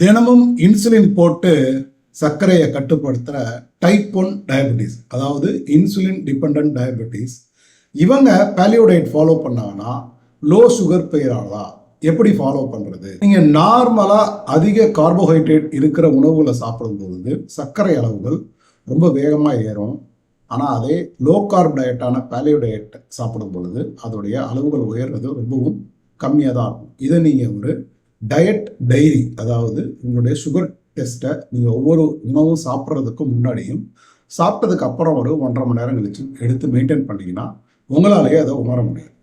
தினமும் இன்சுலின் போட்டு சர்க்கரையை கட்டுப்படுத்துகிற டைப் ஒன் டயபெட்டிஸ் அதாவது இன்சுலின் டிபெண்ட் டயபெட்டிஸ் இவங்க பேலியோடைட் ஃபாலோ பண்ணாங்கன்னா லோ சுகர் பெயராளா எப்படி ஃபாலோ பண்ணுறது நீங்கள் நார்மலாக அதிக கார்போஹைட்ரேட் இருக்கிற உணவுகளை சாப்பிடும்போது சர்க்கரை அளவுகள் ரொம்ப வேகமாக ஏறும். ஆனால் அதே லோ கார்ப் டயட்டான பேலியோ டயட் சாப்பிடும் பொழுது அதோடைய அளவுகள் உயர்றது ரொம்பவும் கம்மியாக தான் இருக்கும். இதை நீங்கள் ஒரு டயட் டைரி அதாவது உங்களுடைய சுகர் டெஸ்ட்டை நீங்கள் ஒவ்வொரு உணவும் சாப்பிட்றதுக்கும் முன்னாடியும் சாப்பிட்டதுக்கு அப்புறம் ஒரு ஒன்றரை மணி நேரம் கழிச்சு எடுத்து மெயின்டைன் பண்ணீங்கன்னா உங்களாலேயே அதை உணர முடியும்.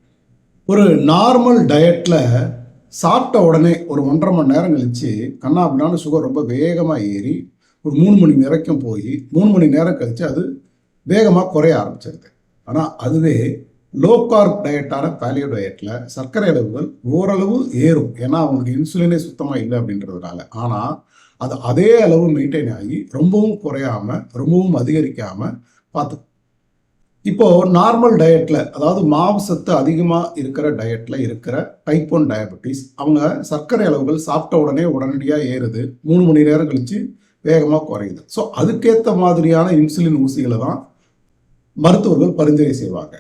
ஒரு நார்மல் டயட்டில் சாப்பிட்ட உடனே ஒரு ஒன்றரை மணி நேரம் கழித்து கண்ணா சுகர் ரொம்ப வேகமாக ஏறி ஒரு மூணு மணி நேரக்கும் போய் மூணு மணி நேரம் கழித்து அது வேகமாக குறைய ஆரம்பிச்சிருது. ஆனால் அதுவே லோ கார்ப் டயட்டான பேலியோ டயட்டில் சர்க்கரை அளவுகள் ஓரளவு ஏறும். ஏன்னா அவங்களுக்கு இன்சுலினே சுத்தமாக இல்லை அப்படின்றதுனால. ஆனால் அது அதே அளவு மெயின்டைன் ஆகி ரொம்பவும் குறையாமல் ரொம்பவும் அதிகரிக்காமல் பார்த்து. இப்போது நார்மல் டயட்டில் அதாவது மாவு சத்து அதிகமாக இருக்கிற டயட்டில் இருக்கிற டைப் ஒன் டயபெட்டிஸ் அவங்க சர்க்கரை அளவுகள் சாப்பிட்ட உடனே உடனடியாக ஏறுது. மூணு மணி நேரம் கழித்து வேகமாக குறையுது. ஸோ அதுக்கேற்ற மாதிரியான இன்சுலின் ஊசிகளை தான் மருத்துவர்கள் பரிந்துரை செய்வாங்க.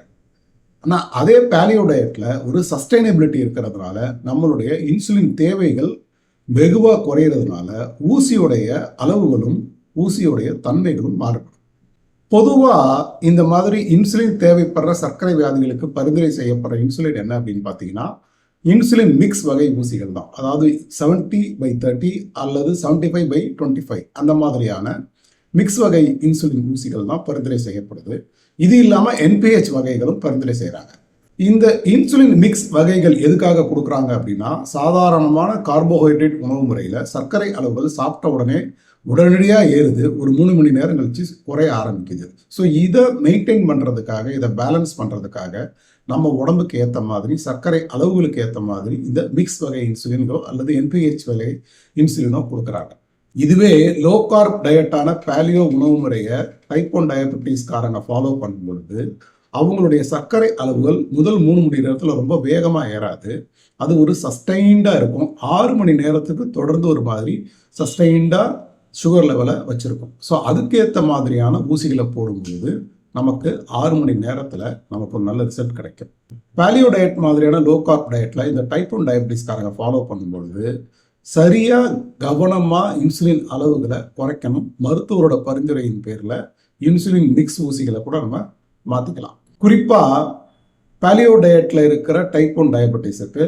ஆனால் அதே பேலியோ டயட்டில் ஒரு சஸ்டைனபிலிட்டி இருக்கிறதுனால நம்மளுடைய இன்சுலின் தேவைகள் வெகுவாக குறையிறதுனால ஊசியுடைய அளவுகளும் ஊசியுடைய தன்மைகளும் மாறுபடும். பொதுவாக இந்த மாதிரி இன்சுலின் தேவைப்படுற சர்க்கரை வியாதிகளுக்கு பரிந்துரை செய்யப்படுற இன்சுலின் என்ன அப்படின்னு பார்த்தீங்கன்னா இன்சுலின் மிக்ஸ் வகை ஊசிகள் தான். அதாவது செவன்ட்டி பை தேர்ட்டி அல்லது seventy five by twenty five அந்த மாதிரியான மிக்ஸ் வகை இன்சுலின் ஊசிகள் தான் பரிந்துரை செய்யப்படுது. இது இல்லாமல் என்பிஹெச் வகைகளும் பரிந்துரை செய்கிறாங்க இந்த இன்சுலின் மிக்ஸ் வகைகள் எதுக்காக கொடுக்குறாங்க அப்படின்னா சாதாரணமான கார்போஹைட்ரேட் உணவு முறையில் சர்க்கரை அளவுகள் சாப்பிட்ட உடனே உடனடியாக ஏறுது ஒரு மூணு மணி நேரம் கழிச்சு குறைய ஆரம்பிக்குது. ஸோ இதை மெயின்டைன் பண்ணுறதுக்காக இதை பேலன்ஸ் பண்ணுறதுக்காக நம்ம உடம்புக்கு ஏற்ற மாதிரி சர்க்கரை அளவுகளுக்கு ஏற்ற மாதிரி இந்த மிக்ஸ் வகை இன்சுலினோ அல்லது என்பிஹெச் வகை இன்சுலினோ கொடுக்குறாங்க. இதுவே லோ கார்ப் டயட்டான பேலியோ உணவு முறையை டைப்போன் ஒன் டயபெட்டிஸ்காரங்க ஃபாலோ பண்ணும் பொழுது அவங்களுடைய சர்க்கரை அளவுகள் முதல் மூணு மணி நேரத்தில் ரொம்ப வேகமாக ஏறாது. அது ஒரு சஸ்டைண்டாக இருக்கும். ஆறு மணி நேரத்துக்கு தொடர்ந்து ஒரு மாதிரி சஸ்டைண்டாக சுகர் லெவலை வச்சுருக்கும். ஸோ அதுக்கேற்ற மாதிரியான ஊசிகளை போடும்போது நமக்கு ஆறு மணி நேரத்தில் நமக்கு ஒரு நல்ல ரிசல்ட் கிடைக்கும். பேலியோ டயட் மாதிரியான லோ கார்ப் டயட்டில் இந்த டைப் ஒன் டயபிட்டிஸ்காரங்க ஃபாலோ பண்ணும்பொழுது சரியாக கவனமாக இன்சுலின் அளவுகளை குறைக்கணும். மருத்துவரோட பரிந்துரையின் பேரில் இன்சுலின் மிக்ஸ் ஊசிகளை கூட நம்ம மாற்றிக்கலாம் குறிப்பாக பாலியோ டயட்டில் இருக்கிற டைப் ஒன் டயபெட்டிஸுக்கு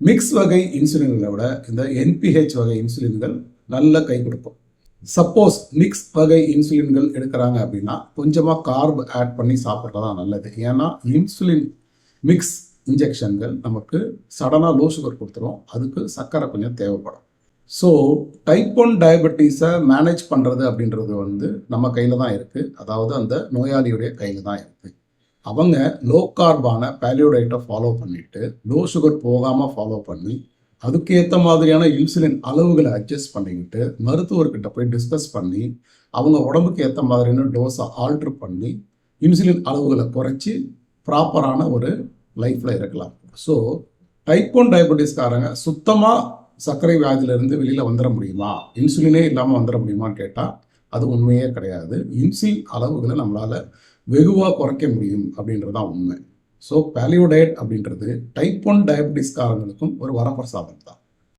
மிக்ஸ் வகை இன்சுலின்களை விட இந்த என்பிஹெச் வகை இன்சுலின்கள் நல்ல கை கொடுக்கும். சப்போஸ் மிக்ஸ் வகை இன்சுலின்கள் எடுக்கிறாங்க அப்படின்னா கொஞ்சமாக கார்ப் ஆட் பண்ணி சாப்பிட்றது தான் நல்லது. ஏன்னா இன்சுலின் மிக்ஸ் இன்ஜெக்ஷன்கள் நமக்கு சடனாக லோ சுகர் கொடுத்துரும். அதுக்கு சர்க்கரை கொஞ்சம் தேவைப்படும். ஸோ டைப் ஒன் டயபெட்டிஸை மேனேஜ் பண்ணுறது அப்படின்றது வந்து நம்ம கையில் தான் இருக்குது அதாவது அந்த நோயாளியுடைய கையில் தான் இருக்குது அவங்க லோ கார்பான பேலியோடைட்டை ஃபாலோ பண்ணிவிட்டு லோ சுகர் போகாமல் ஃபாலோ பண்ணி அதுக்கேற்ற மாதிரியான இன்சுலின் அளவுகளை அட்ஜஸ்ட் பண்ணிக்கிட்டு மருத்துவர்கிட்ட போய் டிஸ்கஸ் பண்ணி அவங்க உடம்புக்கு ஏற்ற மாதிரியான டோஸை ஆல்ட்ரு பண்ணி இன்சுலின் அளவுகளை குறைச்சி ப்ராப்பரான ஒரு லைஃப்பில் இருக்கலாம். ஸோ டைப் ஒன் டயபெட்டிஸ்காரங்க சுத்தமாக சர்க்கரை வியாதியிலிருந்து வெளியில் வந்துட முடியுமா? இன்சுலினே இல்லாமல் வந்துட முடியுமான்னு கேட்டால் அது உண்மையே கிடையாது. இன்சுலின் அளவுகளை நம்மளால் வெகுவாக குறைக்க முடியும் அப்படின்றது தான் உண்மை. ஸோ பேலியோடயட் அப்படின்றது டைப் ஒன் டயபெட்டிஸ்காரங்களுக்கும் ஒரு வரப்பிரசாதம் தான்.